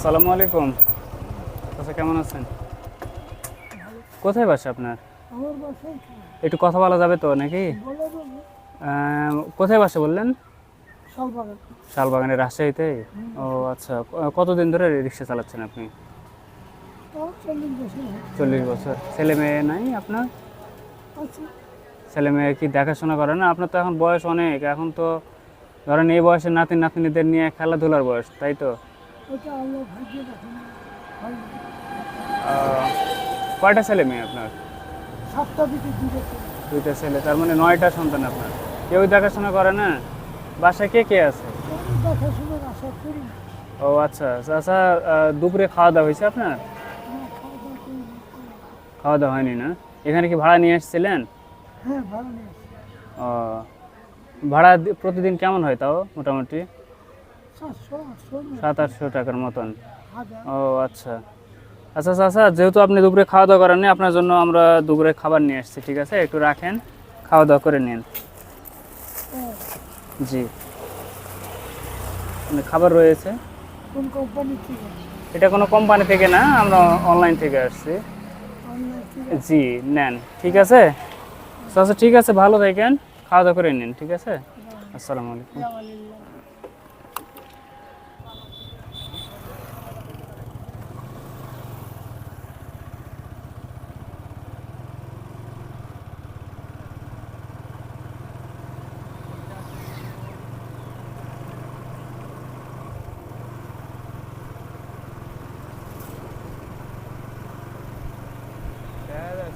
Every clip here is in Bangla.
আসসালামু আলাইকুম। আচ্ছা কেমন আছেন? কোথায় বাসা আপনার? একটু কথা বলা যাবে তো নাকি? কোথায় বাসা বললেন? শালবাগান। শালবাগানের রাজশাহীতে? ও আচ্ছা। কতদিন ধরে রিক্সা চালাচ্ছেন আপনি? চল্লিশ বছর ছেলে মেয়ে নাই আপনার? আচ্ছা ছেলে মেয়ে কি দেখাশোনা করে না? আপনার তো এখন বয়স অনেক। এখন তো ধরেন এই বয়সে নাতি নাতনিদের নিয়ে খেলাধুলার বয়স তাই তো? কয়টা ছেলে মেয়ে আপনার। দুইটা ছেলে। তার মানে নয়টা সন্তান আপনার। কেউ দেখাশোনা করে না? বাসায় কে কে আছে। ও আচ্ছা আচ্ছা দুপুরে খাওয়া দাওয়া হয়েছে আপনার? খাওয়া দাওয়া হয়নি। না? এখানে কি ভাড়া নিয়ে এসেছিলেন হ্যাঁ ও ভাড়া প্রতিদিন কেমন হয় তাও মোটামুটি? সাত আটশো টাকার মতন। ও আচ্ছা। আচ্ছা আচ্ছা আচ্ছা যেহেতু আপনি দুপুরে খাওয়া দাওয়া করেননি আপনার জন্য আমরা দুপুরে খাবার নিয়ে এসেছি ঠিক আছে? একটু রাখেন খাওয়া দাওয়া করে নিন। জি। মানে খাবার রয়েছে। কোন কোম্পানি থেকে? এটা কোনো কোম্পানি থেকে না আমরা অনলাইন থেকে আসছি। জি নেন ঠিক আছে? আচ্ছা ঠিক আছে ভালো থাকেন খাওয়া দাওয়া করে নিন ঠিক আছে? আসসালামু আলাইকুম।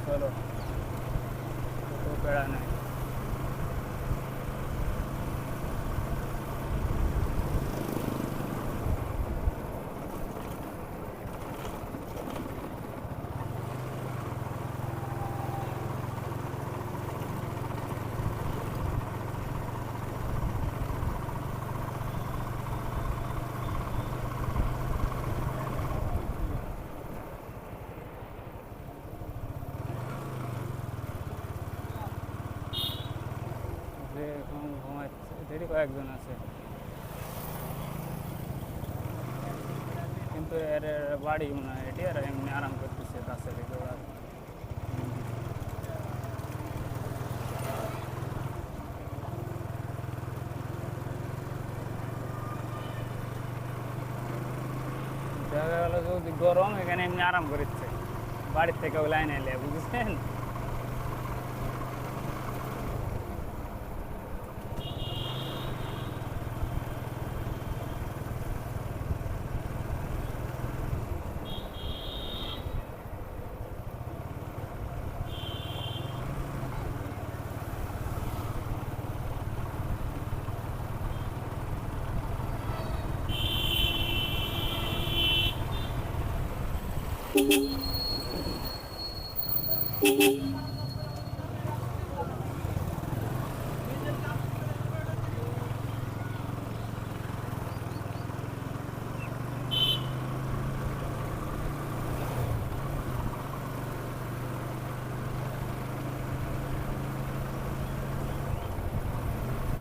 আলিল্লাহ চলো বেড়া নাই ঘুমাচ্ছে কয়েকজন আছে। কিন্তু এর বাড়ি মনে হয় এটি, আর এমনি আরাম করতেছে কাছে রেখে দেখা গেল যদি গরম, এখানে এমনি আরাম করছে বাড়ির থেকে লাইন এলে বুঝছেন? Thank you.